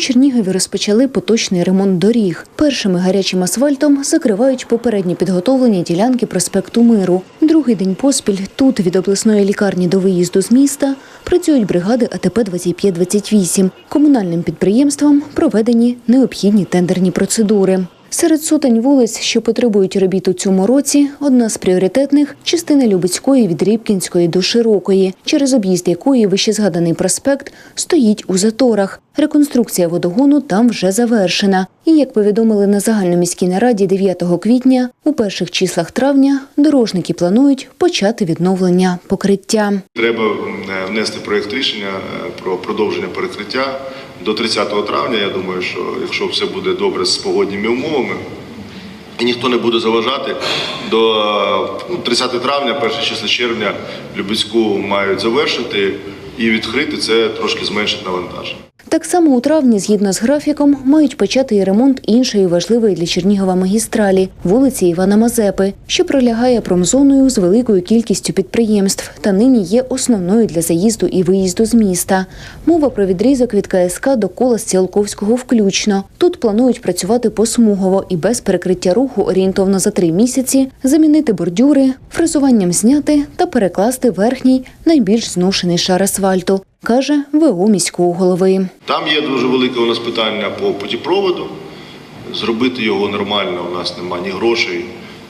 Чернігові розпочали поточний ремонт доріг. Першими гарячим асфальтом закривають попередньо підготовлені ділянки проспекту Миру. Другий день поспіль тут від обласної лікарні до виїзду з міста працюють бригади АТП 2528. Комунальним підприємствам проведені необхідні тендерні процедури. Серед сотень вулиць, що потребують робіт у цьому році, одна з пріоритетних частина Любецької від Рібкінської до Широкої, через об'їзд якої вищезгаданий проспект стоїть у заторах. Реконструкція водогону там вже завершена. І як повідомили на загальноміській нараді 9 квітня, у перших числах травня дорожники планують почати відновлення покриття. Треба е, внести проєкт рішення е, про продовження перекриття до 30 травня. Я думаю, що якщо все буде добре з погодніми умовами, і ніхто не буде заважати, до е, ну, 30 травня, перше число червня Любецьку мають завершити і відкрити це трошки зменшить навантаження. Так само у травні, згідно з графіком, мають почати і ремонт іншої важливої для Чернігова магістралі вулиці Івана Мазепи, що пролягає промзоною з великою кількістю підприємств та нині є основною для заїзду і виїзду з міста. Мова про відрізок від КСК до кола з включно. Тут планують працювати посмугово і без перекриття руху орієнтовно за три місяці, замінити бордюри, фрезуванням зняти та перекласти верхній найбільш зношений шар асфальту, каже ВО міського голови. Там є дуже велике у нас питання по путіпроводу. Зробити його нормально у нас немає ні грошей,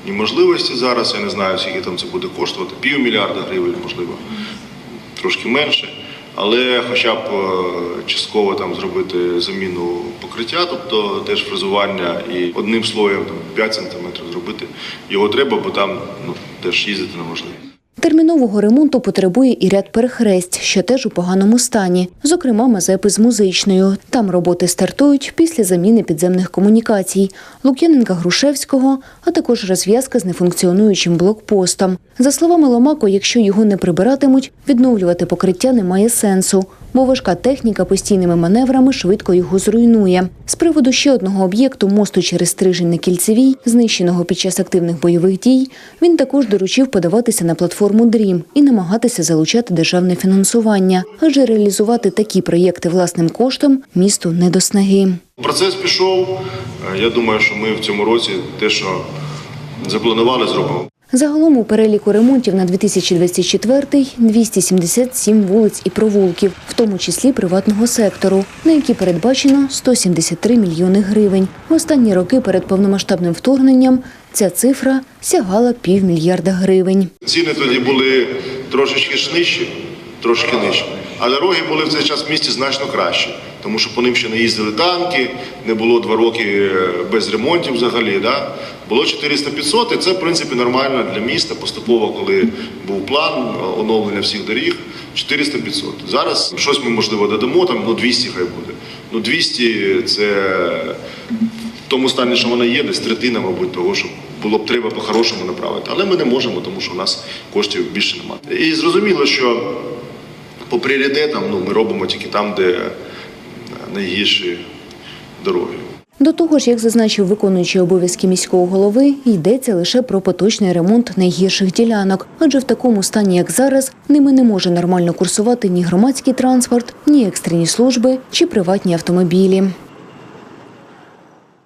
ні можливості зараз. Я не знаю, скільки там це буде коштувати. Півмільярда гривень, можливо, трошки менше. Але хоча б е, частково там зробити заміну покриття, тобто теж фрезування і одним слоєм там, 5 сантиметрів зробити. Його треба, бо там ну, теж їздити неможливо. Термінового ремонту потребує і ряд перехресть, що теж у поганому стані, зокрема Мазепи з музичною. Там роботи стартують після заміни підземних комунікацій Лук'яненка Грушевського, а також розв'язка з нефункціонуючим блокпостом. За словами Ломако, якщо його не прибиратимуть, відновлювати покриття немає сенсу, бо важка техніка постійними маневрами швидко його зруйнує. З приводу ще одного об'єкту мосту через Стрижень на Кільцевій, знищеного під час активних бойових дій, він також доручив подаватися на платформу ДРІМ і намагатися залучати державне фінансування, адже реалізувати такі проєкти власним коштом місту не до снаги. Процес пішов. Я думаю, що ми в цьому році те, що запланували, зробимо. Загалом у переліку ремонтів на 2024 – 277 вулиць і провулків, в тому числі приватного сектору, на які передбачено 173 мільйони гривень. В останні роки перед повномасштабним вторгненням ця цифра сягала півмільярда гривень. Ціни тоді були трошечки нижчі, трошки нижчі. А дороги були в цей час в місті значно кращі, тому що по ним ще не їздили танки, не було два роки е, без ремонтів взагалі. Да? Було 400-500, і це, в принципі, нормально для міста. Поступово, коли був план е, оновлення всіх доріг, 400-500. Зараз щось ми, можливо, додамо, там, ну 200 хай буде. Ну 200 – це тому стані, що вона є, десь третина, мабуть, того, що було б треба по-хорошому направити. Але ми не можемо, тому що у нас коштів більше немає. І зрозуміло, що по пріоритетам ну, ми робимо тільки там, де е, найгірші дороги. До того ж, як зазначив виконуючий обов'язки міського голови, йдеться лише про поточний ремонт найгірших ділянок, адже в такому стані, як зараз, ними не може нормально курсувати ні громадський транспорт, ні екстрені служби чи приватні автомобілі.